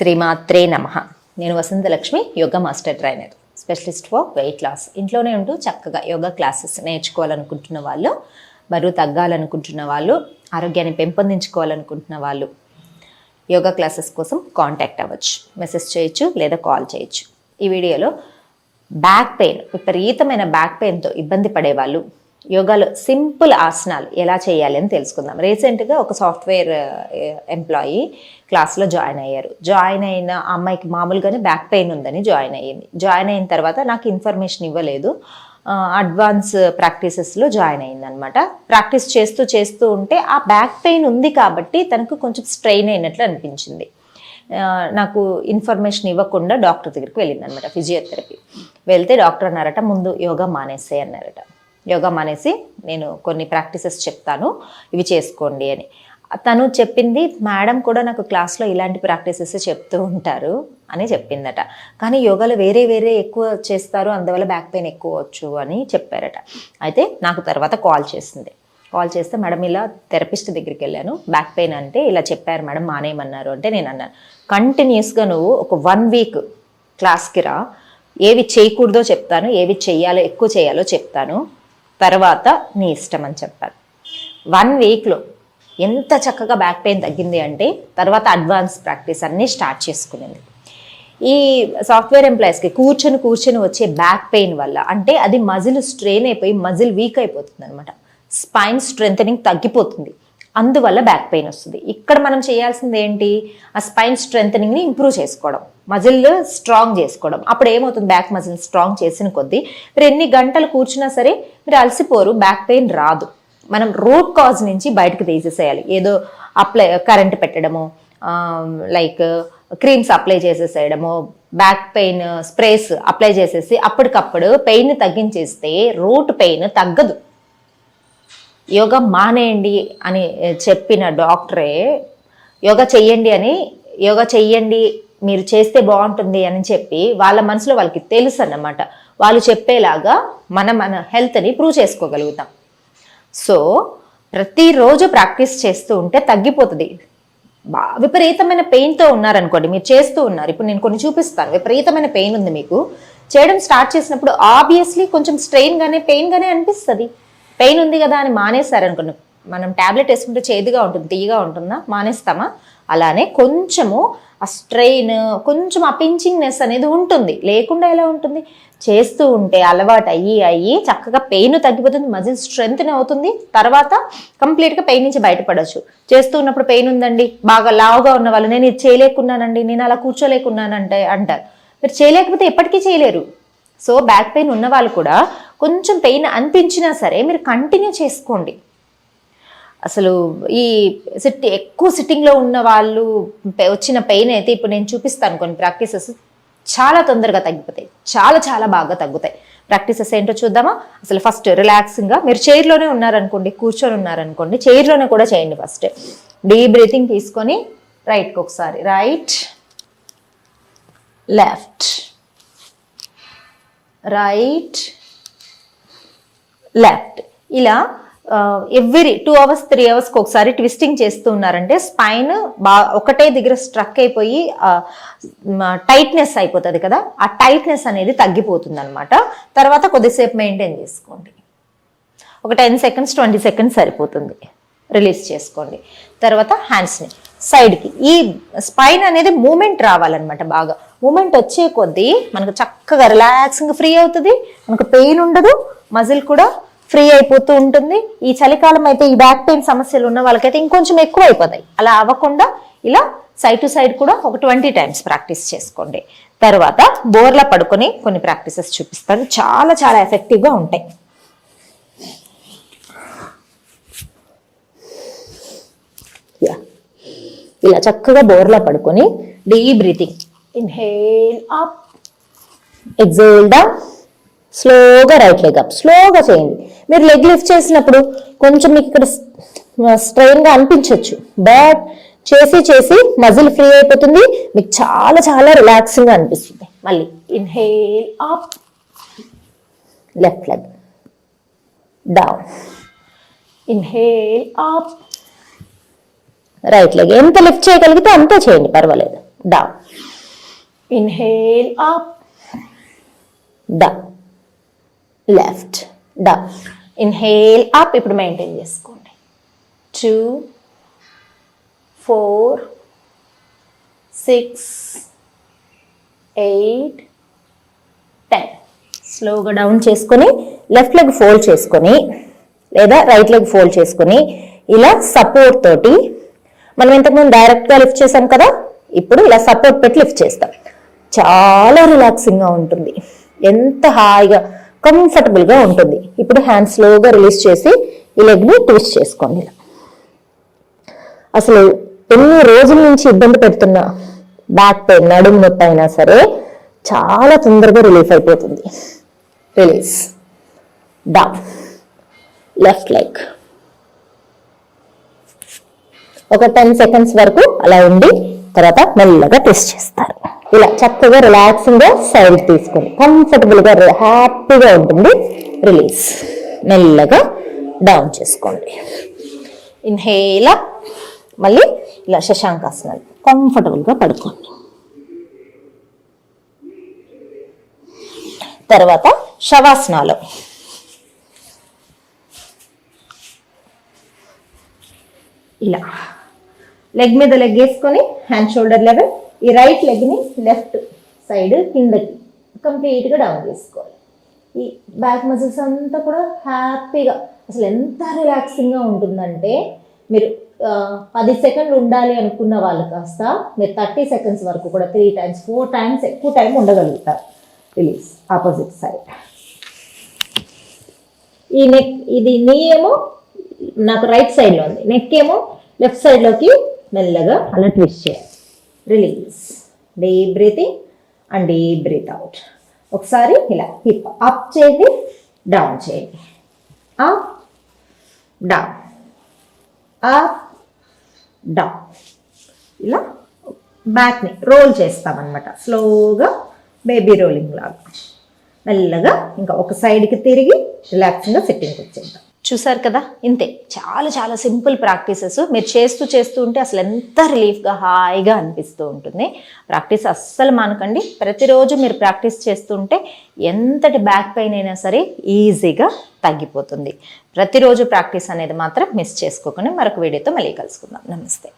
శ్రీమాత్రే నమ. నేను Vasanthalakshmi yoga master trainer. Specialist for weight loss. ఇంట్లోనే ఉంటూ చక్కగా యోగా క్లాసెస్ నేర్చుకోవాలనుకుంటున్న వాళ్ళు బరువు తగ్గాలనుకుంటున్న వాళ్ళు ఆరోగ్యాన్ని పెంపొందించుకోవాలనుకుంటున్న వాళ్ళు యోగా క్లాసెస్ కోసం కాంటాక్ట్ అవ్వచ్చు. మెసేజ్ చేయొచ్చు లేదా కాల్ చేయొచ్చు. ఈ వీడియోలో బ్యాక్ పెయిన్ విపరీతమైన బ్యాక్ పెయిన్తో ఇబ్బంది పడేవాళ్ళు యోగాలో సింపుల్ ఆసనాలు ఎలా చేయాలి అని తెలుసుకుందాం. రీసెంట్గా ఒక సాఫ్ట్వేర్ ఎంప్లాయీ క్లాస్లో జాయిన్ అయ్యారు. జాయిన్ అయిన అమ్మాయికి మామూలుగానే బ్యాక్ పెయిన్ ఉందని జాయిన్ అయ్యింది. జాయిన్ అయిన తర్వాత నాకు ఇన్ఫర్మేషన్ ఇవ్వలేదు. అడ్వాన్స్ ప్రాక్టీసెస్లో జాయిన్ అయింది అనమాట ప్రాక్టీస్ చేస్తూ చేస్తూ ఉంటే ఆ బ్యాక్ పెయిన్ ఉంది కాబట్టి తనకు కొంచెం స్ట్రెయిన్ అయినట్లు అనిపించింది. నాకు ఇన్ఫర్మేషన్ ఇవ్వకుండా డాక్టర్ దగ్గరికి వెళ్ళింది అనమాట ఫిజియోథెరపీ. వెళ్తే డాక్టర్ అన్నారట ముందు యోగా మానేసే అన్నారట. యోగా మానేసి నేను కొన్ని ప్రాక్టీసెస్ చెప్తాను. ఇవి చేసుకోండి అని. తను చెప్పింది మేడం కూడా నాకు క్లాస్లో ఇలాంటి ప్రాక్టీసెస్ చెప్తూ ఉంటారు అని చెప్పిందట. కానీ యోగాలో వేరే వేరే ఎక్కువ చేస్తారు అందువల్ల బ్యాక్ పెయిన్ ఎక్కువ వచ్చు అని చెప్పారట. అయితే నాకు తర్వాత కాల్ చేసింది. కాల్ చేస్తే మేడం ఇలా థెరపిస్ట్ దగ్గరికి వెళ్ళాను. బ్యాక్ పెయిన్ అంటే ఇలా చెప్పారు మేడం మానేయమన్నారు అంటే నేను అన్నాను. కంటిన్యూస్గా నువ్వు ఒక వన్ వీక్ క్లాస్కి రా. ఏవి చేయకూడదో చెప్తాను ఏవి చెయ్యాలో ఎక్కువ చేయాలో చెప్తాను. తర్వాత నీ ఇష్టం అని చెప్పారు వన్ వీక్లో ఎంత చక్కగా బ్యాక్ పెయిన్ తగ్గింది అంటే తర్వాత అడ్వాన్స్ ప్రాక్టీస్ అన్నీ స్టార్ట్ చేసుకునేది. ఈ సాఫ్ట్వేర్ ఎంప్లాయీస్కి కూర్చొని కూర్చొని వచ్చే బ్యాక్ పెయిన్ వల్ల అంటే అది మజిల్ స్ట్రెయిన్ అయిపోయి మజిల్ వీక్ అయిపోతుంది అనమాట స్పైన్ స్ట్రెంథనింగ్ తగ్గిపోతుంది. అందువల్ల బ్యాక్ పెయిన్ వస్తుంది. ఇక్కడ మనం చేయాల్సింది ఏంటి? ఆ స్పైన్ స్ట్రెంథనింగ్ని ఇంప్రూవ్ చేసుకోవడం. మజిల్ స్ట్రాంగ్ చేసుకోవడం. అప్పుడు ఏమవుతుంది? బ్యాక్ మజిల్ స్ట్రాంగ్ చేసిన కొద్దీ మీరు ఎన్ని గంటలు కూర్చున్నా సరే మీరు అలసిపోరు బ్యాక్ పెయిన్ రాదు. మనం రూట్ కాజ్ నుంచి బయటకు తీసేసేయాలి. ఏదో అప్లై కరెంట్ పెట్టడము లైక్ క్రీమ్స్ అప్లై చేసేసేయడము బ్యాక్ పెయిన్ స్ప్రేస్ అప్లై చేసేసి అప్పటికప్పుడు పెయిన్ తగ్గించేస్తే రూట్ పెయిన్ తగ్గదు. యోగా మానేయండి అని చెప్పిన డాక్టరే యోగా చెయ్యండి అని యోగా చెయ్యండి మీరు చేస్తే బాగుంటుంది అని చెప్పి వాళ్ళ మనసులో వాళ్ళకి తెలుసు అన్నమాట వాళ్ళు చెప్పేలాగా మనం మన హెల్త్ని ప్రూవ్ చేసుకోగలుగుతాం. సో ప్రతిరోజు ప్రాక్టీస్ చేస్తూ ఉంటే తగ్గిపోతుంది. బా విపరీతమైన పెయిన్తో ఉన్నారనుకోండి మీరు చేస్తూ ఉన్నారు. ఇప్పుడు నేను కొన్ని చూపిస్తాను. విపరీతమైన పెయిన్ ఉంది మీకు. చేయడం స్టార్ట్ చేసినప్పుడు ఆబ్వియస్లీ కొంచెం స్ట్రెయిన్గానే పెయిన్గానే అనిపిస్తుంది. పెయిన్ ఉంది కదా అని మానేశారనుకోండి మనం ట్యాబ్లెట్ వేసుకుంటే చేదుగా ఉంటుంది తీయగా ఉంటుందా? మానేస్తామా? అలానే కొంచెము ఆ స్ట్రెయిన్ కొంచెం ఆ పించింగ్నెస్ అనేది ఉంటుంది. లేకుండా ఎలా ఉంటుంది? చేస్తూ ఉంటే అలవాటు అయ్యి అయ్యి చక్కగా పెయిన్ తగ్గిపోతుంది మజిల్ స్ట్రెంత్ అవుతుంది. తర్వాత కంప్లీట్గా పెయిన్ నుంచి బయటపడవచ్చు చేస్తూ ఉన్నప్పుడు పెయిన్ ఉందండి బాగా లావుగా ఉన్న వాళ్ళు నేను ఇది చేయలేకున్నానండి నేను అలా కూర్చోలేకున్నానంటే అంటారు. మీరు చేయలేకపోతే ఎప్పటికీ చేయలేరు. సో బ్యాక్ పెయిన్ ఉన్న వాళ్ళు కూడా కొంచెం పెయిన్ అనిపించినా సరే మీరు కంటిన్యూ చేసుకోండి. అసలు ఈ సిట్ ఎక్కువ సిట్టింగ్లో ఉన్న వాళ్ళు పె- వచ్చిన పెయిన్ అయితే ఇప్పుడు నేను చూపిస్తాను కొన్ని ప్రాక్టీసెస్ చాలా తొందరగా తగ్గిపోతాయి. చాలా చాలా బాగా తగ్గుతాయి. ప్రాక్టీసెస్ ఏంటో చూద్దామా? అసలు ఫస్ట్ రిలాక్సింగ్గా మీరు చైర్లోనే ఉన్నారనుకోండి కూర్చొని ఉన్నారనుకోండి చైర్లోనే కూడా చేయండి ఫస్ట్ డీప్ బ్రీతింగ్ తీసుకొని రైట్కి ఒకసారి రైట్ లెఫ్ట్ రైట్ లెఫ్ట్ ఇలా ఎవ్రీ టూ అవర్స్ త్రీ అవర్స్కి ఒకసారి ట్విస్టింగ్ చేస్తూ ఉన్నారంటే స్పైన్ బా ఒకటే దగ్గర స్ట్రక్ అయిపోయి టైట్నెస్ అయిపోతుంది కదా ఆ టైట్నెస్ అనేది తగ్గిపోతుంది అనమాట తర్వాత కొద్దిసేపు మెయింటైన్ చేసుకోండి. ఒక టెన్ సెకండ్స్ ట్వంటీ సెకండ్స్ సరిపోతుంది. రిలీజ్ చేసుకోండి. తర్వాత హ్యాండ్స్ని సైడ్కి ఈ స్పైన్ అనేది మూమెంట్ రావాలన్నమాట బాగా. మూమెంట్ వచ్చే కొద్దీ మనకు చక్కగా రిలాక్సింగ్ ఫ్రీ అవుతుంది. మనకు పెయిన్ ఉండదు. మజిల్ కూడా ఫ్రీ అయిపోతూ ఉంటుంది. ఈ చలికాలం అయితే ఈ బ్యాక్ పెయిన్ సమస్యలు ఉన్న వాళ్ళకైతే ఇంకొంచెం ఎక్కువ అయిపోతాయి అలా అవ్వకుండా ఇలా సైడ్ టు సైడ్ కూడా ఒక ట్వంటీ టైమ్స్ ప్రాక్టీస్ చేసుకోండి. తర్వాత బోర్లా పడుకొని కొన్ని ప్రాక్టీసెస్ చూపిస్తాను. చాలా చాలా ఎఫెక్టివ్గా ఉంటాయి. యా ఇలా చక్కగా బోర్లా పడుకొని deep breathing inhale up exhale down స్లోగా రైట్ లెగ్ అప్ స్లోగా చేయండి. మీరు లెగ్ లిఫ్ట్ చేసినప్పుడు కొంచెం మీకు ఇక్కడ స్ట్రెయిన్గా అనిపించవచ్చు బట్ చేసి చేసి మజిల్ ఫ్రీ అయిపోతుంది. మీకు చాలా చాలా రిలాక్సింగ్గా అనిపిస్తుంది. మళ్ళీ inhale up left leg down inhale up right leg ఎంత లిఫ్ట్ చేయగలిగితే అంతే చేయండి. పర్వాలేదు. Down inhale up. Da. Left da. Inhale up ఇప్పుడు మెయింటైన్ చేసుకోండి. Two four six eight ten స్లోగా డౌన్ చేసుకొని లెఫ్ట్ లెగ్ ఫోల్డ్ చేసుకొని లేదా రైట్ లెగ్ ఫోల్డ్ చేసుకొని ఇలా సపోర్ట్ తోటి మనం ఇంతకుముందు డైరెక్ట్గా లిఫ్ట్ చేసాం కదా ఇప్పుడు ఇలా సపోర్ట్ పెట్టి లిఫ్ట్ చేస్తాం. చాలా రిలాక్సింగ్గా ఉంటుంది. ఎంత హాయిగా కంఫర్టబుల్గా ఉంటుంది. ఇప్పుడు హ్యాండ్ స్లోగా రిలీజ్ చేసి ఈ లెగ్ని ట్విస్ట్ చేసుకోండి అసలు ఎన్ని రోజుల నుంచి ఇబ్బంది పెడుతున్న బ్యాక్ పెయిన్ నడుము నొప్పి అయినా సరే చాలా తొందరగా రిలీఫ్ అయిపోతుంది. రిలీజ్ డౌన్ లెఫ్ట్ లెగ్ ఒక టెన్ సెకండ్స్ వరకు అలా ఉండి తర్వాత మెల్లగా టెస్ట్ చేస్తారు. ఇలా చక్కగా రిలాక్సింగ్గా సైడ్ తీసుకొని కంఫర్టబుల్గా హ్యాపీగా ఉంటుంది. రిలీజ్ మెల్లగా డౌన్ చేసుకోండి. ఇన్హేలా మళ్ళీ ఇలా శశాంకాసనాలు. కంఫర్టబుల్గా పడుకోండి. తర్వాత శవాసనాలు. ఇలా. లెగ్ మీద లెగ్ వేసుకొని హ్యాండ్ షోల్డర్ లెవెల్ ఈ రైట్ లెగ్ని లెఫ్ట్ సైడ్ కిందకి కంప్లీట్గా డౌన్ చేసుకోవాలి. ఈ బ్యాక్ మజిల్స్ అంతా కూడా హ్యాపీగా అసలు ఎంత రిలాక్సింగ్గా ఉంటుందంటే మీరు పది సెకండ్లు ఉండాలి అనుకున్న వాళ్ళు కాస్త మీరు థర్టీ సెకండ్స్ వరకు కూడా త్రీ టైమ్స్ ఫోర్ టైమ్స్ ఎక్కువ టైం ఉండగలుగుతారు. రిలీజ్ ఆపోజిట్ సైడ్ ఈ నెక్ ఇది నీ ఏమో నాకు రైట్ సైడ్లో ఉంది. నెక్ ఏమో లెఫ్ట్ సైడ్లోకి మెల్లగా అలా ట్విస్ట్ చేయాలి. Release deep breathing and deep breath out ఒకసారి ఇలా హిప్ అప్ చేయండి డౌన్ చేయండి. అప్ డౌన్ అప్ డౌన్ ఇలా బ్యాక్ని రోల్ చేస్తామన్నమాట. స్లోగా బేబీ రోలింగ్ లాగా. మెల్లగా ఇంకా ఒక సైడ్కి తిరిగి రిలాక్సింగ్గా సెట్టింగ్కి వచ్చేద్దాం. చూసారు కదా? ఇంతే. చాలా చాలా సింపుల్ ప్రాక్టీసెస్. మీరు చేస్తూ చేస్తూ ఉంటే అసలు ఎంత రిలీఫ్గా హాయిగా అనిపిస్తూ ఉంటుంది. ప్రాక్టీస్ అస్సలు మానకండి. ప్రతిరోజు మీరు ప్రాక్టీస్ చేస్తుంటే ఎంతటి బ్యాక్ పెయిన్ అయినా సరే ఈజీగా తగ్గిపోతుంది. ప్రతిరోజు ప్రాక్టీస్ అనేది మాత్రం మిస్ చేసుకోకుండా మరొక వీడియోతో మళ్ళీ కలుసుకుందాం. నమస్తే.